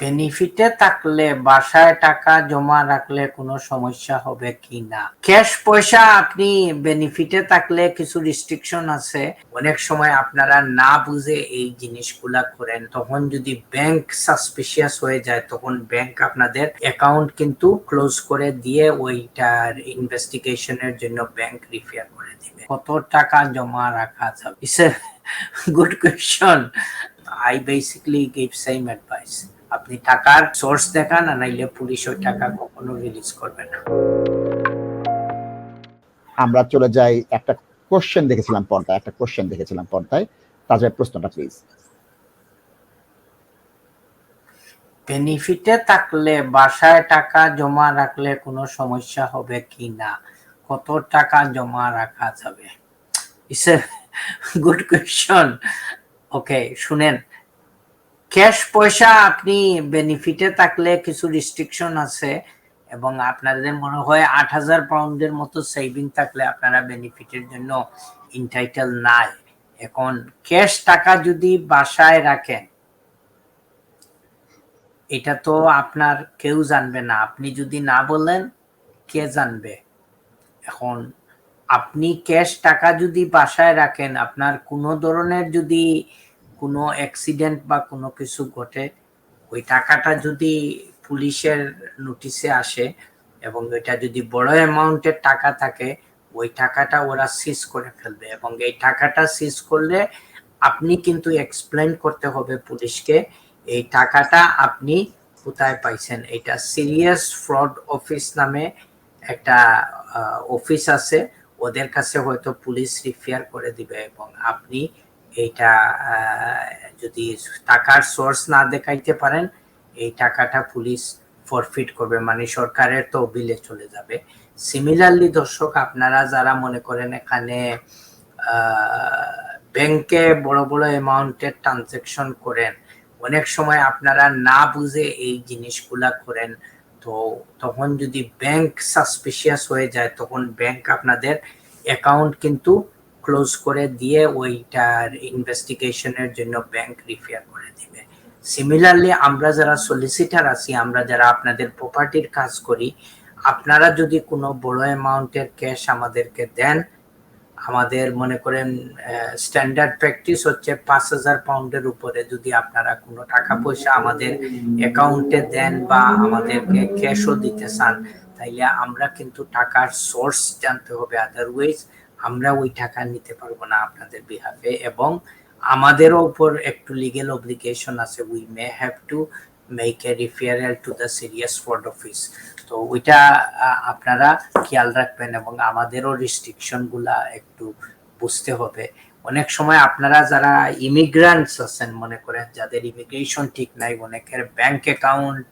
বেনিফিটে থাকলে, বাসায় টাকা জমা রাখলে কোনো সমস্যা হবে কি না? ক্যাশ পয়সা আপনি বেনিফিটে থাকলে কিছু রিস্ট্রিকশন আছে। অনেক সময় আপনারা না বুঝে এই জিনিসগুলা করেন। তখন যদি ব্যাংক সাসপিশিয়াস হয়ে যায়, তখন ব্যাংক আপনাদের অ্যাকাউন্ট কিন্তু ক্লোজ করে দিয়ে ওইটার ইনভেস্টিগেশনের জন্য ব্যাংক রিফেয়ার করে দিবে। কত টাকা জমা রাখা যাবে? Good question I basically give same advice আপনি টাকার সোর্স দেখান আর নাইলে পুলিশ ওই টাকা কখনো রিলিজ করবে না। আমরা চলে যাই একটা কোশ্চেন দেখেছিলাম পর্দায় একটা কোশ্চেন দেখেছিলাম পর্দায়। তাজের প্রশ্নটা প্লিজ বেনিফিটে থাকলে বাসায় টাকা জমা রাখলে কোনো সমস্যা হবে কি না? কত টাকা জমা রাখা যাবে? It's a good question okay শুনেন। ক্যাশ পয়সা আপনি বেনিফিটে থাকলে কিছু রিস্ট্রিকশন আছে এবং আপনাদের মনে হয় আট হাজার পাউন্ডের মতো সেভিং থাকলে আপনারা বেনিফিটের জন্য ইনটাইটেল নাই। এখন ক্যাশ টাকা যদি বাসায় রাখেন, এটা তো আপনার কেউ জানবে না। আপনি যদি না বলেন, কে জানবে? এখন আপনি ক্যাশ টাকা যদি বাসায় রাখেন, আপনার কোনো ধরনের যদি কোনো অ্যাক্সিডেন্ট বা কোনো কিছু ঘটে, ওই টাকাটা যদি পুলিশের নোটিশে আসে এবং এটা যদি বড় অ্যামাউন্টের টাকা থাকে, ওই টাকাটা ওরা সিজ করে ফেলবে এবং এই টাকাটা সিজ করলে আপনি কিন্তু এক্সপ্লেন করতে হবে পুলিশকে, এই টাকাটা আপনি কোথায় পাইছেন? এটা সিরিয়াস ফ্রড অফিস নামে একটা অফিস আছে, ওদের কাছে হয়তো পুলিশ রিফেয়ার করে দিবে এবং আপনি এইটা যদি টাকার সোর্স না দেখাইতে পারেন, এই টাকাটা পুলিশ ফরফিট করবে। মানে সরকারের তো বিলে চলে যাবে। সিমিলারলি দর্শক, আপনারা যারা মনে করেন এখানে ব্যাংকে বড় বড় অ্যামাউন্টের ট্রানজেকশন করেন, অনেক সময় আপনারা না বুঝে এই জিনিসগুলা করেন, তো তখন যদি ব্যাংক সাসপিশিয়াস হয়ে যায়, তখন ব্যাংক আপনাদের অ্যাকাউন্ট কিন্তু ক্লোজ করে দিয়ে ওইটার ইনভেস্টিগেশনের জন্য ব্যাংক রিফেয়ার করে দিবে। সিমিলারলি আমরা যারা সলিসিটার আছি, আমরা যারা আপনাদের প্রপার্টির কাজ করি, আপনারা যদি কোনো বড় অ্যামাউন্টের ক্যাশ আমাদেরকে দেন, আমাদের মনে করেন স্ট্যান্ডার্ড প্র্যাকটিস হচ্ছে পাঁচ হাজার পাউন্ডের উপরে যদি আপনারা কোনো টাকা পয়সা আমাদের অ্যাকাউন্টে দেন বা আমাদেরকে ক্যাশও দিতে চান, তাইলে আমরা কিন্তু টাকার সোর্স জানতে হবে আদারওয়াইজ আমরা ওই টাকা নিতে পারব না আপনাদের বিহাফে এবং আমাদেরও উপর একটু লিগেল অব্লিগেশন আছে we may have to make a referral to the serious fraud office তো ওইটা আপনারা খেয়াল রাখবেন এবং আমাদেরও রিস্ট্রিকশনগুলা একটু বুঝতে হবে। অনেক সময় আপনারা যারা ইমিগ্রান্টস আছেন মনে করেন, যাদের ইমিগ্রেশন ঠিক নাই, অনেকের ব্যাংক অ্যাকাউন্ট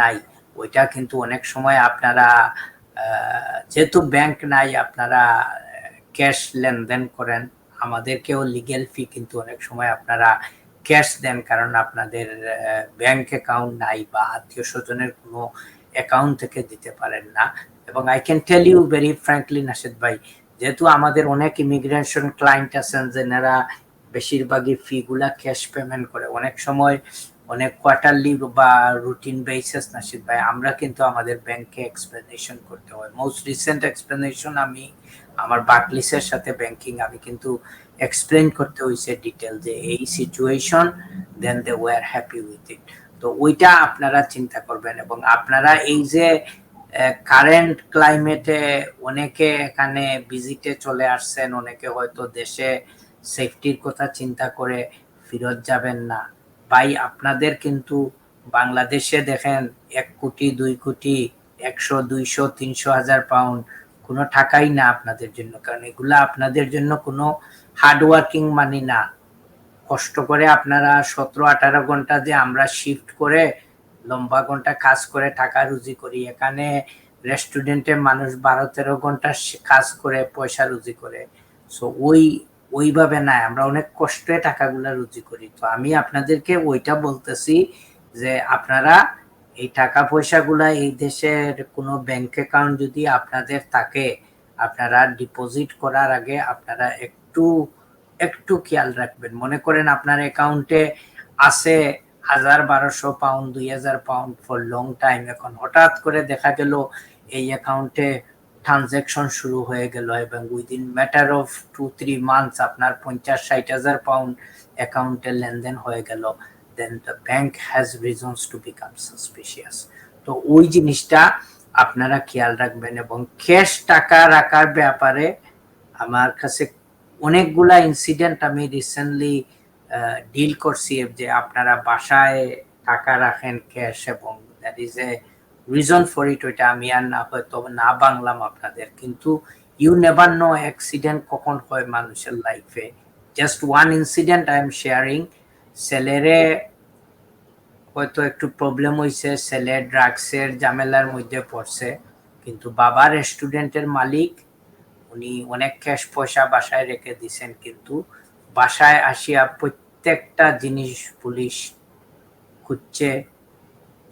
নাই, ওইটা কিন্তু অনেক সময় আপনারা যেহেতু ব্যাংক নাই, আপনারা ক্যাশ লেনদেন করেন। আমাদেরকেও লিগেল ফি কিন্তু অনেক সময় আপনারা ক্যাশ দেন কারণ আপনাদের ব্যাংক অ্যাকাউন্ট নাই বা আত্মীয় স্বজনের কোনো অ্যাকাউন্ট থেকে দিতে পারেন না। এবং I can tell you very frankly Nasid ভাই, যেহেতু আমাদের অনেক ইমিগ্রেশন ক্লায়েন্ট আছেন, যেনারা বেশিরভাগই ফিগুলা ক্যাশ পেমেন্ট করে, অনেক সময় অনেক কোয়ার্টারলি বা রুটিন বেসিস নাসিদ ভাই, আমরা কিন্তু আমাদের ব্যাংকে এক্সপ্লেনেশন করতে হয়। মোস্ট রিসেন্ট এক্সপ্লেনেশন আমি, আমার বাকলিসের সাথে ব্যাংকিং আমি কিন্তু এক্সপ্লেন করতে হয়েছে ডিটেল যে এই situation then they were happy with it তো ওইটা আপনারা চিন্তা করবেন এবং আপনারা এই যে কারেন্ট ক্লাইমেটে অনেকে এখানে ভিজিটে চলে আসছেন, অনেকে হয়তো দেশে সেফটির কথা চিন্তা করে ফিরত যাবেন না। ভাই, আপনাদের কিন্তু বাংলাদেশে দেখেন এক কোটি, দুই কোটি, একশো, দুইশো, তিনশো হাজার পাউন্ড কোনো টাকাই না আপনাদের জন্য। কারণ এগুলা আপনাদের জন্য কোনো হার্ড ওয়ার্কিং মানি না। কষ্ট করে আপনারা সতেরো, আঠারো ঘণ্টা যে আমরা শিফট করে লম্বা ঘণ্টা কাজ করে টাকা রুজি করি, এখানে রেস্টুরেন্টে মানুষ বারো, তেরো ঘণ্টা কাজ করে, পয়সা রুজি করে। সো ওই ওইভাবে না আমরা অনেক কষ্টে টাকাগুলা রুজি করি। তো আমি আপনাদেরকে ওইটা বলতেছি যে আপনারা এই টাকা পয়সাগুলা এই দেশের কোনো ব্যাংক অ্যাকাউন্ট যদি আপনাদের থাকে, আপনারা ডিপোজিট করার আগে আপনারা একটু একটু খেয়াল রাখবেন। মনে করেন আপনার অ্যাকাউন্টে আছে হাজার বারোশো পাউন্ড দুই হাজার পাউন্ড ফর লং টাইম এখন হঠাৎ করে দেখা গেল এই অ্যাকাউন্টে ট্রানজ্যাকশন শুরু হয়ে গেল এবং within matter of two three months আপনার পঞ্চাশ, ষাট হাজার পাউন্ড অ্যাকাউন্টে লেনদেন হয়ে গেল। Then the bank has reasons to become suspicious তো ওই জিনিসটা আপনারা খেয়াল রাখবেন এবং ক্যাশ টাকা রাখার ব্যাপারে আমার কাছে অনেকগুলা ইনসিডেন্ট আমি রিসেন্টলি ডিল করছি যে আপনারা বাসায় টাকা রাখেন ক্যাশ এবং that is a reason for it ওইটা আমি আর না হয়তো না বাংলাম আপনাদের, কিন্তু ইউ নেভার নো অ্যাক্সিডেন্ট কখন হয় মানুষের লাইফে just one incident I am sharing ছেলেরে হয়তো একটু প্রবলেম হয়েছে ছেলে ড্রাগসের ঝামেলার মধ্যে পড়ছে, কিন্তু বাবা রেস্টুরেন্টের মালিক, উনি অনেক ক্যাশ পয়সা বাসায় রেখে দিছেন, কিন্তু বাসায় আসিয়া প্রত্যেকটা জিনিস পুলিশ খুঁজছে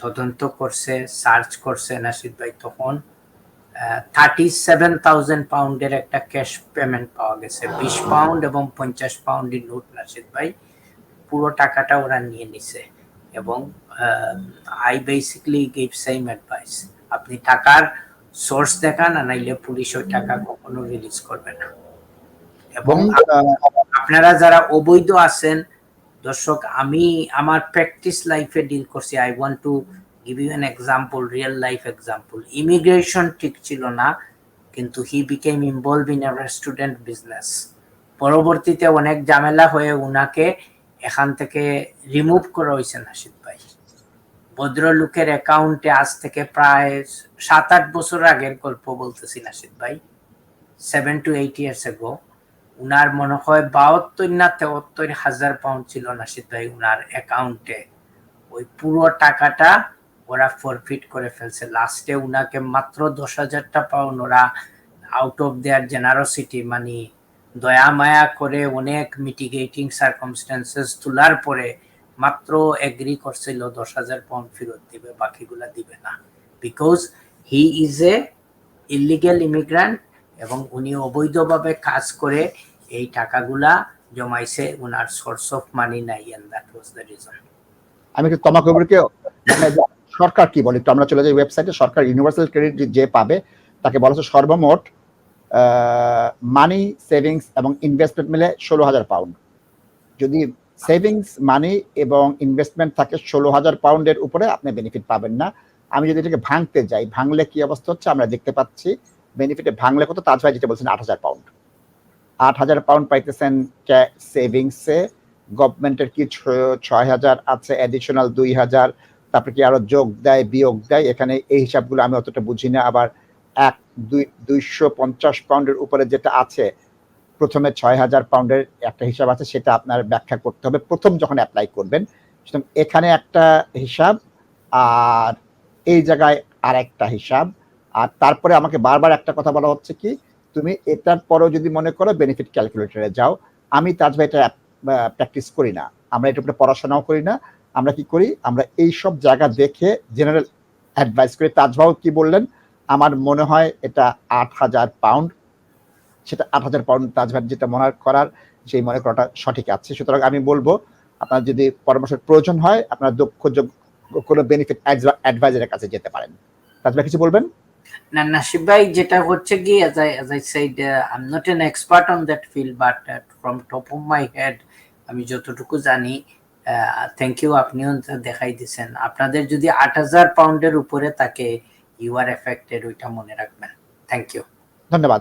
তদন্ত করছে সার্চ করছে নাসিদ ভাই তখন থার্টি সেভেন থাউজেন্ড পাউন্ডের একটা ক্যাশ পেমেন্ট পাওয়া গেছে বিশ পাউন্ড এবং পঞ্চাশ পাউন্ডের নোট নাসিদ ভাই। পুরো টাকাটা ওরা নিয়ে নিছে এবং I basically give same advice আপনি টাকার সোর্স দেখান আর নাইলে পুলিশ ওই টাকা কখনো রিলিজ করবে না। এবং এবং আপনারা যারা অবৈধ আছেন দর্শক, আমি আমার প্র্যাকটিস লাইফে ডিল করছি। I want to give you an example real life example immigration ঠিক ছিল না, কিন্তু he became involve in a student business পরবর্তীতে অনেক ঝামেলা হয়ে উনাকে এখান থেকে রিমুভ করা হয়েছে নাসিদ ভাই। ভদ্রলোকের অ্যাকাউন্টে আজ থেকে প্রায় সাত আট বছর আগের গল্প বলতেছি নাসিদ ভাই। Seven two eight years ago উনার মনে হয় বাহাত্তর না তেহত্তর হাজার পাউন্ড ছিল নাসিদ ভাই উনার অ্যাকাউন্টে ওই পুরো টাকাটা ওরা ফরফিট করে ফেলছে। লাস্টে উনাকে মাত্র দশ হাজারটা পাউন্ড ওরা আউট অফ দেয়ার জেনারোসিটি মানে দয়া মায়া করে অনেক মিটিগেটিং সার্কামস্টেন্সেস তোলার পরে মাত্র এগ্রি করছিল দশ হাজার পাউন্ড ফেরত দিবে, বাকিগুলা দিবে না। Because he is a illegal immigrant এবং উনি অবৈধভাবে কাজ করে এই টাকাগুলা জমাইছে উনার সোর্স অফ মানি নাই and that was the reason আমি একটু তমা কবিরকে মানে সরকার কি বলে? একটু আমরা চলে যাই ওয়েবসাইটে সরকার ইউনিভার্সাল ক্রেডিট যে পাবে, তাকে বলা হচ্ছে সর্বমোট মানি সেভিংস এবং ইনভেস্টমেন্ট মিলে ষোলো হাজার পাউন্ড যদি সেভিংস মানি এবং ইনভেস্টমেন্ট থাকে ষোলো হাজার পাউন্ডের উপরে, আপনি বেনিফিট পাবেন না। আমি যদি এটাকে ভাঙতে যাই, ভাঙলে কি অবস্থা হচ্ছে? আমরা দেখতে পাচ্ছি বেনিফিটে ভাঙলে কত? তাজ ভাই যেটা বলছেন, আট হাজার পাউন্ড আট হাজার পাউন্ড পাইতেছেন সেভিংসে গভর্নমেন্টের কি ছয় হাজার আছে অ্যাডিশনাল দুই হাজার। তারপরে কি আরও যোগ দেয়, বিয়োগ দেয়? এখানে এই হিসাবগুলো আমি অতটা বুঝি না। আবার এক, দুই, দুইশো পঞ্চাশ পাউন্ডের উপরে যেটা আছে, প্রথমে ছয় হাজার পাউন্ডের একটা হিসাব আছে, সেটা আপনার ব্যাখ্যা করতে হবে। প্রথম যখন অ্যাপ্লাই করবেন এখানে একটা হিসাব, আর এই জায়গায় আর একটা হিসাব। আর তারপরে আমাকে বারবার একটা কথা বলা হচ্ছে কি, তুমি এটার পরেও যদি মনে করো বেনিফিট ক্যালকুলেটরে যাও, আমি তাজ ভাই এটা প্র্যাকটিস করি না। আমরা এটার উপরে পড়াশোনাও করি না। আমরা কি করি, আমরা এই সব জায়গা দেখে জেনারেল অ্যাডভাইস করি। তাজভাও কি বললেন, আমার মনে হয় এটা আট হাজার পাউন্ড সেটা আট হাজার পাউন্ড তাজভার যেটা মনে করার, সেই মনে করাটা সঠিক আছে। সুতরাং আমি বলব, আপনার যদি পরামর্শের প্রয়োজন হয়, আপনার দক্ষ যোগ্য কোনো বেনিফিট অ্যাডভাইজারের কাছে যেতে পারেন। তাজভাই কিছু বলবেন? যেটা হচ্ছে কি uh, on that field but uh, from top of my head আমি যতটুকু জানি থ্যাংক ইউ আপনিও দেখাই দিচ্ছেন আপনাদের যদি আট হাজার পাউন্ডের উপরে থাকে ইউ আর এফেক্টেড ওইটা মনে রাখবেন। থ্যাংক ইউ ধন্যবাদ।